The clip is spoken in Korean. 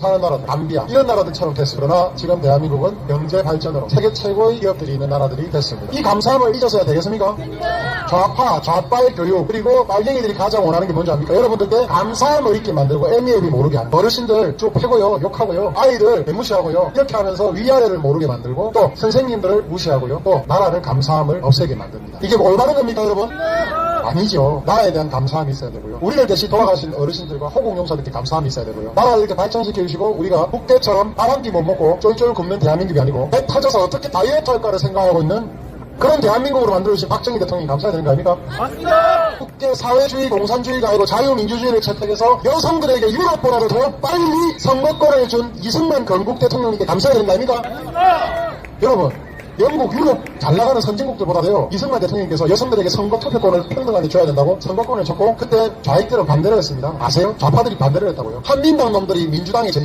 사는 나라들, 감비아 이런 나라들처럼 됐습니다. 그러나 지금 대한민국은 경제 발전으로 세계 최고의 기업들이 있는 나라들이 됐습니다. 이 감사함을 잊어서야 되겠습니까? 좌파, 좌빨 교육 그리고 빨갱이들이 가장 원하는 게 뭔지 압니까? 여러분들께 감사함을 잊게 만들고 애미애비 모르게 하는 어르신들 쭉 패고요, 욕하고요, 아이들 무시하고요 이렇게 하면서 위아래를 모르게 만들고 또 선생님들을 무시하고요 또 나라를 감사함을 없애게 만듭니다. 이게 뭐 올바른 겁니까, 여러분? 아니죠. 나라에 대한 감사함이 있어야 되고요. 우리를 대신 돌아가신 어르신들과 호공용사들께 감사함이 있어야 되고요. 나라를 이렇게 발전시켜 주시고 우리가 국대처럼 밥 한 끼 못 먹고 쫄쫄 굶는 대한민국이 아니고 배 터져서 어떻게 다이어트 할까를 생각하고 있는 그런 대한민국으로 만들어주신 박정희 대통령이 감사해야 되는 거 아닙니까? 맞습니다. 국제 사회주의 공산주의가 아니고 자유민주주의를 채택해서 여성들에게 유럽보다도 더 빨리 선거권을 준 이승만 건국 대통령님께 감사해야 되는 거 아닙니까? 여러분 영국, 유럽 잘 나가는 선진국들보다도요 이승만 대통령께서 여성들에게 선거 투표권을 평등하게 줘야 된다고 선거권을 줬고 그때 좌익들은 반대를 했습니다. 아세요? 좌파들이 반대를 했다고요. 한민당 놈들이 민주당에 전